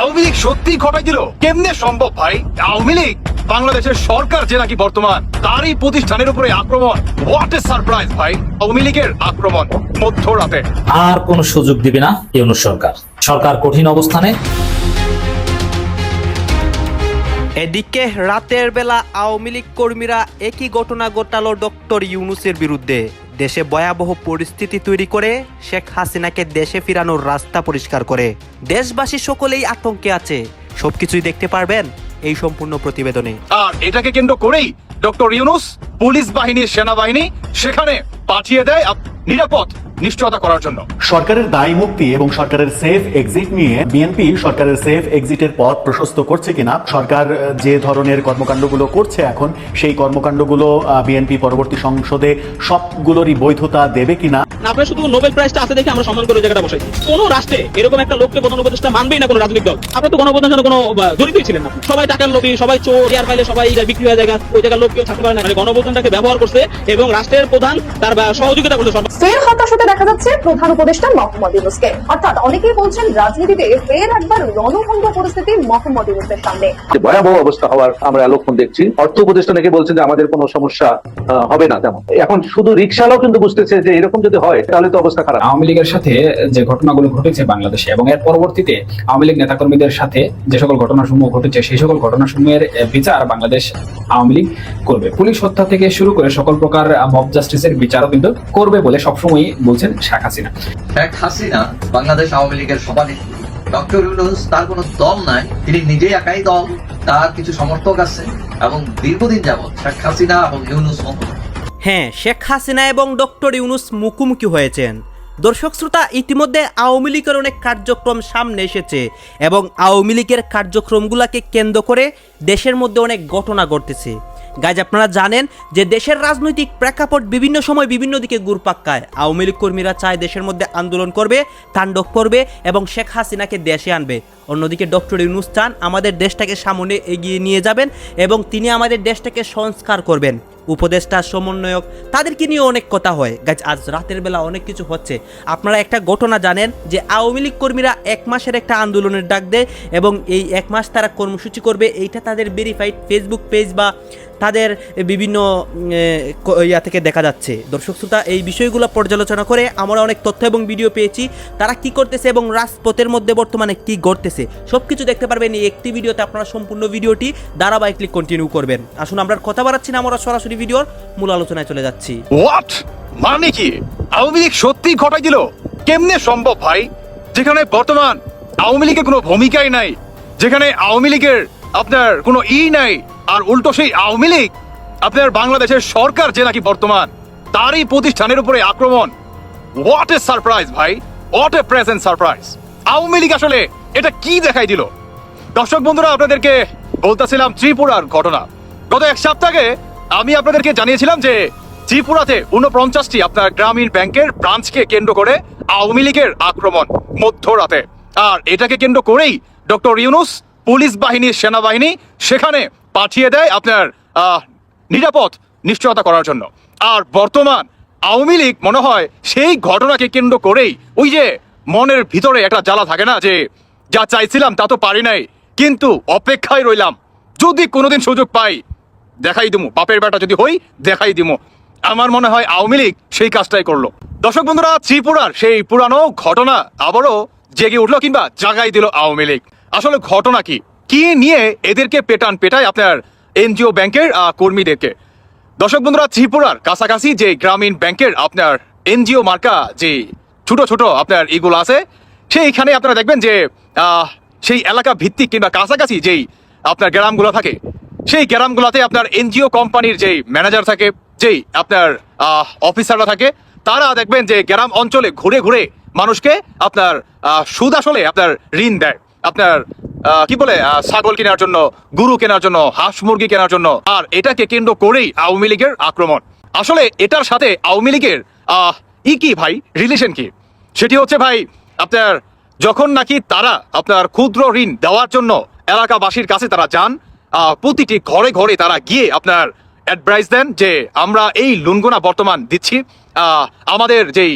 আওয়ামী লীগ সত্যি ঘটাইছিল কেমনে সম্ভব ভাই? আওয়ামী লীগ বাংলাদেশের সরকার যে নাকি বর্তমান, তারই প্রতিষ্ঠানের উপরে আক্রমণ। হোয়াট এ সারপ্রাইজ ভাই, আওয়ামী লীগের আক্রমণ মধ্যরাতে। আর কোনো সুযোগ দিবে না ইউনুস সরকার। সরকার কঠিন অবস্থানে এদিকে রাতের বেলা আওয়ামী লীগ কর্মীরা একই ঘটনা ঘটালো ডক্টর ইউনুসের বিরুদ্ধে। দেশে ভয়াবহ পরিস্থিতি তৈরি করে শেখ হাসিনাকে দেশে ফিরানোর রাস্তা পরিষ্কার করে। দেশবাসী সকলেই আতঙ্কে আছে। সবকিছুই দেখতে পারবেন এই সম্পূর্ণ প্রতিবেদনে। আর এটাকে কেন্দ্র করেই ডক্টর ইউনুস, পুলিশ বাহিনী সেনাবাহিনী সেখানে পাঠিয়ে দেয় নিরাপদ। নিশ্চয়তা করার জন্য। সরকারের দায় মুক্তি এবং সরকারের সেফ এক্সিট নিয়ে বিএনপি সরকারের সেফ এক্সিটের পথ প্রশস্ত করছে কিনা সরকার যে ধরনের কর্মকাণ্ডগুলো করছে এখন সেই কর্মকাণ্ডগুলো বিএনপি পরবর্তী সংসদে সবগুলোরই বৈধতা দেবে কিনা? না, আপনার শুধু নোবেল প্রাইজটা আছে দেখে আমরা সম্মান করে জায়গাটা বসাইছি কোন রাষ্ট্রে এরকম একটা লোককে প্রধান উপদেষ্টা মানবেই না কোনো রাজনৈতিক দল। আপনার তো গণপ্রধানের সাথে কোনো আহ, জড়িতই ছিলেন না সবাই টাকার লোভী সবাই চোর এয়ার ফাইলে সবাই বিক্রি হয়ে জায়গা ওই জায়গার লোক কেউ থাকতে পারে না। মানে গণপ্রধানটাকে ব্যবহার করছে এবং রাষ্ট্রের প্রধান তার সহযোগিতা করছে ফের হতাশ হতে দেখা যাচ্ছে প্রধান উপদেষ্টা মোহাম্মদ ইউনুসকে। অর্থাৎ অনেকেই বলছেন রাজনীতিতে ফের একবার রণভঙ্গ পরিস্থিতি মোহাম্মদ ইউনুসের সামনে। ভয়াবহ অবস্থা হওয়ার আমরা লক্ষণ দেখছি। অর্থ উপদেষ্টা নাকি বলছেন যে আমাদের কোনো সমস্যা হবে না তেমন। এখন শুধু রিক্সালাও কিন্তু বুঝতেছে যে এরকম যদি হয় তাহলে তো অবস্থা খারাপ। আওয়ামী লীগের সাথে যে ঘটনাগুলো ঘটেছে বাংলাদেশে এবং এর পরবর্তীতে আওয়ামী লীগ নেতাকর্মীদের সাথে যে সকল ঘটনাসমূহ ঘটেছে সেই সকল ঘটনাসমূহের বিচার বাংলাদেশ আওয়ামী লীগ করবে। পুলিশ হত্যা থেকে শুরু করে সকল প্রকার মব জাস্টিসের বিচারও কিন্তু করবে বলে সবসময়ই বলছেন শেখ হাসিনা। শেখ হাসিনা বাংলাদেশ আওয়ামী লীগের সভানেত্রী। ডক্টর ইউনুস তার কোনো দল নাই। তিনি নিজেই একাই দল। তার কিছু সমর্থক আছে এবং দীর্ঘদিন যাবৎ শেখ হাসিনা এবং ইউনুস হ্যাঁ শেখ হাসিনা এবং ডক্টর ইউনুস মুখোমুখি হয়েছেন। দর্শক শ্রোতা ইতিমধ্যে আওয়ামী লীগের অনেক কার্যক্রম সামনে এসেছে এবং আওয়ামী লীগের কার্যক্রমগুলোকে কেন্দ্র করে দেশের মধ্যে অনেক ঘটনা ঘটতেছে। গাইজ, আপনারা জানেন যে দেশের রাজনৈতিক প্রেক্ষাপট বিভিন্ন সময় বিভিন্ন দিকে ঘুরপাক খায়। আওয়ামী লীগ কর্মীরা চায় দেশের মধ্যে আন্দোলন করবে, তাণ্ডব করবে এবং শেখ হাসিনাকে দেশে আনবে। অন্যদিকে ডক্টর ইউনুস চান আমাদের দেশটাকে সামনে এগিয়ে নিয়ে যাবেন এবং তিনি আমাদের দেশটাকে সংস্কার করবেন। উপদেষ্টা, সমন্বয়ক, তাদেরকে নিয়ে অনেক কথা হয়। গাছ আজ রাতের বেলা অনেক কিছু হচ্ছে। আপনারা একটা ঘটনা জানেন যে আওয়ামী লীগ কর্মীরা এক মাসের একটা আন্দোলনের ডাক দেয় এবং এই এক মাস তারা কর্মসূচি করবে। এইটা তাদের ভেরিফাইড ফেসবুক পেজ বা তাদের বিভিন্ন ইয়া থেকে দেখা যাচ্ছে। দর্শক শ্রোতা, এই বিষয়গুলো পর্যালোচনা করে আমরা অনেক তথ্য এবং ভিডিও পেয়েছি। তারা কি করতেছে এবং রাজপথের মধ্যে বর্তমানে কি ঘটতেছে সব কিছু দেখতে পারবেন। এই একটি ভিডিওতে আপনারা সম্পূর্ণ ভিডিওটি ধারাবাহিকলি কন্টিনিউ করবেন। আসুন, আমরা কথা বাড়াচ্ছি না, আমরা সরাসরি ভিডিওর মূল আলোচনায় চলে যাচ্ছি। হোয়াট মানে কি? আওয়ামী লীগ সত্যি ঘটাই দিল? কেমনে সম্ভব ভাই? যেখানে বর্তমান আওয়ামী লীগের কোনো ভূমিকাই নাই, যেখানে আওয়ামী লীগের আপনার কোনো ই নাই, আর উল্টো সেই আওয়ামী লীগ, আপনার বাংলাদেশের সরকার যে নাকি বর্তমান, তারই প্রতিষ্ঠানের উপরে আক্রমণ। হোয়াট এ সারপ্রাইজ ভাই! What a present surprise Awami League আসলে এটা কি দেখাই দিল? দর্শক বন্ধুরা, আপনাদেরকে বলতেছিলাম ত্রিপুরার ঘটনা। গত এক সপ্তাহে আমি আপনাদেরকে জানিয়েছিলাম যে ত্রিপুরাতে উনপঞ্চাশটি আপনার গ্রামীণ ব্যাংকের ব্রাঞ্চকে কেন্দ্র করে আওয়ামী লীগের আক্রমণ মধ্যরাতে। আর এটাকে কেন্দ্র করেই ডক্টর ইউনুস পুলিশ বাহিনী, সেনাবাহিনী সেখানে পাঠিয়ে দেয় আপনার নিরাপদ, নিশ্চয়তা করার জন্য। আর বর্তমান আওয়ামী লীগ মনে হয় সেই ঘটনাকে কেন্দ্র করেই ওই যে মনের ভিতরে একটা জ্বালা থাকে না যে যা চাইছিলাম তা তো পারি নাই, কিন্তু অপেক্ষায় রইলাম। যদি কোনোদিন সুযোগ পাই দেখাই দিমু, বাপের বেটা যদি হই দেখাই দিমু। আমার মনে হয় আওয়ামী লীগ সেই কাজটাই করল। দর্শক বন্ধুরা, ত্রিপুরার সেই পুরানো ঘটনা আবারও জেগে উঠল কিংবা জাগাই দিল আওয়ামী লীগ। আসলে ঘটনা কি? কি নিয়ে এদেরকে পেটান পেটায় আপনার এনজিও ব্যাংকের কর্মীদেরকে? দর্শক বন্ধুরা, ত্রিপুরার কাছাকাছি যে গ্রামীণ ব্যাংকের আপনার এনজিও মার্কা যে ছোট ছোট আপনার এগুলো আছে, সেইখানে আপনারা দেখবেন যে সেই এলাকা ভিত্তিক কিংবা কাছাকাছি যেই আপনার গ্রামগুলো থাকে সেই গ্রামগুলোতে আপনার এনজিও কোম্পানির যেই ম্যানেজার থাকে, যেই আপনার অফিসাররা থাকে, তারা দেখবেন যে গ্রাম অঞ্চলে ঘুরে ঘুরে মানুষকে আপনার সুদ আসলে আপনার ঋণ দেয়। আপনার কি বলে ছাগল কেনার জন্য, গরু কেনার জন্য, হাঁস মুরগি কেনার জন্য, আর এটাকে কেন্দ্র করেই আওয়ামী লীগের আক্রমণ। আসলে এটার সাথে আওয়ামী লীগের ই কি ভাই? রিলেশন কি? সেটি হচ্ছে ভাই, আপনার, যখন নাকি তারা আপনার ক্ষুদ্র ঋণ দেওয়ার জন্য এলাকাবাসীর কাছে তারা যান প্রতিটি ঘরে ঘরে তারা গিয়ে আপনার অ্যাডভাইস দেন যে আমরা এই লোনগুনা বর্তমান দিচ্ছি। আমাদের যেই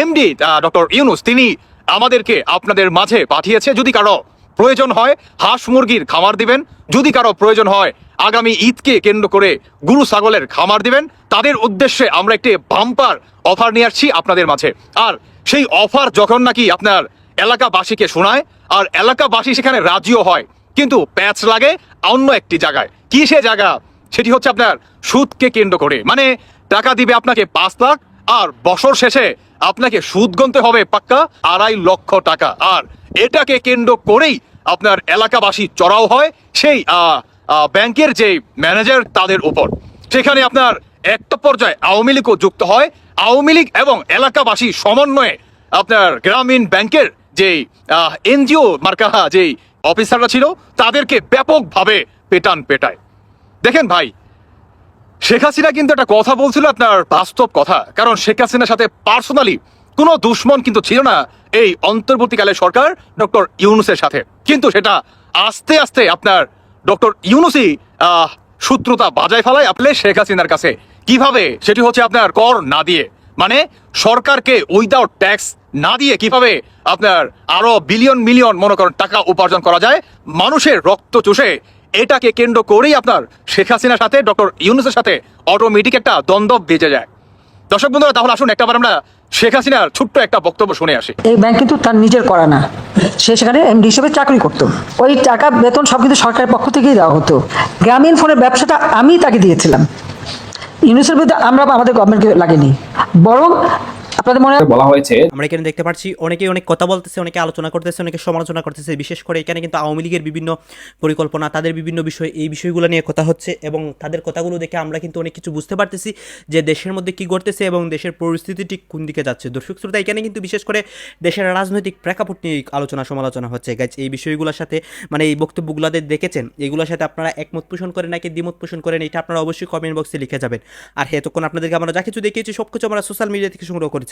এমডি ডক্টর ইউনুস, তিনি আমাদেরকে আপনাদের মাঝে পাঠিয়েছে। যদি কারও প্রয়োজন হয়, হাঁস মুরগির খামার দিবেন। যদি কারও প্রয়োজন হয়, আগামী ঈদকে কেন্দ্র করে গুরু ছাগলের খামার দিবেন। তাদের উদ্দেশ্যে আমরা একটি বাম্পার অফার নিয়ে আসছি আপনাদের মাঝে। আর সেই অফার যখন নাকি আপনার এলাকাবাসীকে শোনায়, আর এলাকাবাসী সেখানে রাজিও হয় কিন্তু প্যাচ লাগে অন্য একটি জায়গায়। কি সে জায়গা? সেটি হচ্ছে আপনার সুদকে কেন্দ্র করে। মানে টাকা দিবে আপনাকে পাঁচ লাখ, আর বছর শেষে আপনাকে সুদ গুনতে হবে পাক্কা আড়াই লক্ষ টাকা। আর এটাকে কেন্দ্র করেই আপনার এলাকাবাসী চড়াও হয় সেই ব্যাংকের যে ম্যানেজার তাদের উপর। সেখানে আপনার একটা পর্যায়ে আওয়ামী লীগও যুক্ত হয়। আওয়ামী লীগ এবং এলাকাবাসী সমন্বয়ে আপনার গ্রামীণ ব্যাংকের যে এনজিও মার্কা, যেই অফিসাররা ছিল তাদেরকে ব্যাপকভাবে পেটান পেটায়। দেখেন ভাই, শেখ হাসিনা কিন্তু একটা কথা বলছিল আপনার বাস্তব কথা, কারণ শেখ হাসিনার সাথে পার্সোনালি কোনো দুশ্মন কিন্তু ছিল না এই অন্তর্বর্তীকালে সরকার ডক্টর ইউনুসের সাথে। কিন্তু সেটা আস্তে আস্তে আপনার ডক্টর ইউনুসই সূত্রতা বাজায় ফেলায় আপনি শেখ হাসিনার কাছে। কীভাবে? সেটি হচ্ছে আপনার কর না দিয়ে। মানে সরকারকে উইদাউট ট্যাক্স না দিয়ে কীভাবে আপনার আরও বিলিয়ন মিলিয়ন মনে করেন টাকা উপার্জন করা যায়? মানুষের রক্ত চুষে এটাকে কেন্দ্র করেই আপনার শেখ হাসিনার সাথে, ডক্টর ইউনুসের সাথে অটোমেটিক একটা দ্বন্দ্ব বেজে যায়। দর্শক বন্ধুরা, তাহলে আসুন একটাবার আমরা শেখ হাসিনার ছোট্ট একটা বক্তব্য শুনে আসি। এই ব্যাংক কিন্তু তার নিজের করা না। সে সেখানে এমডি হিসেবে চাকরি করতো। ওই টাকা, বেতন সব কিন্তু সরকারের পক্ষ থেকেই দেওয়া হতো। গ্রামীণ ফোনের ব্যবসাটা আমি তাকে দিয়েছিলাম। ইউনিসের বিরুদ্ধে আমরা আমাদের গভর্নমেন্টকে লাগেনি। বরং আপনাদের মনে বলা হয়েছে আমরা এখানে দেখতে পাচ্ছি অনেকেই অনেক কথা বলতেছে অনেকে আলোচনা করতেছে অনেকে সমালোচনা করতেছে। বিশেষ করে এখানে কিন্তু আওয়ামী লীগের বিভিন্ন পরিকল্পনা তাদের বিভিন্ন বিষয় এই বিষয়গুলো নিয়ে কথা হচ্ছে এবং তাদের কথাগুলো দেখে আমরা কিন্তু অনেক কিছু বুঝতে পারতেছি যে দেশের মধ্যে কি ঘটতেছে এবং দেশের পরিস্থিতি ঠিক কোন দিকে যাচ্ছে। দর্শক শ্রোতা এখানে কিন্তু বিশেষ করে দেশের রাজনৈতিক প্রেক্ষাপট নিয়ে আলোচনা সমালোচনা হচ্ছে। গাইজ এই বিষয়গুলোর সাথে মানে এই বক্তব্যগুলোদের দেখেছেন এগুলোর সাথে আপনারা একমত পোষণ করেন নাকি দ্বিমত পোষণ করেন এটা আপনারা অবশ্যই কমেন্ট বক্সে লিখে যাবেন। আর হ্যাঁ এতক্ষণ আপনাদেরকে আমরা যা কিছু দেখিয়েছি সব কিছু আমরা সোশ্যাল মিডিয়া থেকে সংগ্রহ করেছি।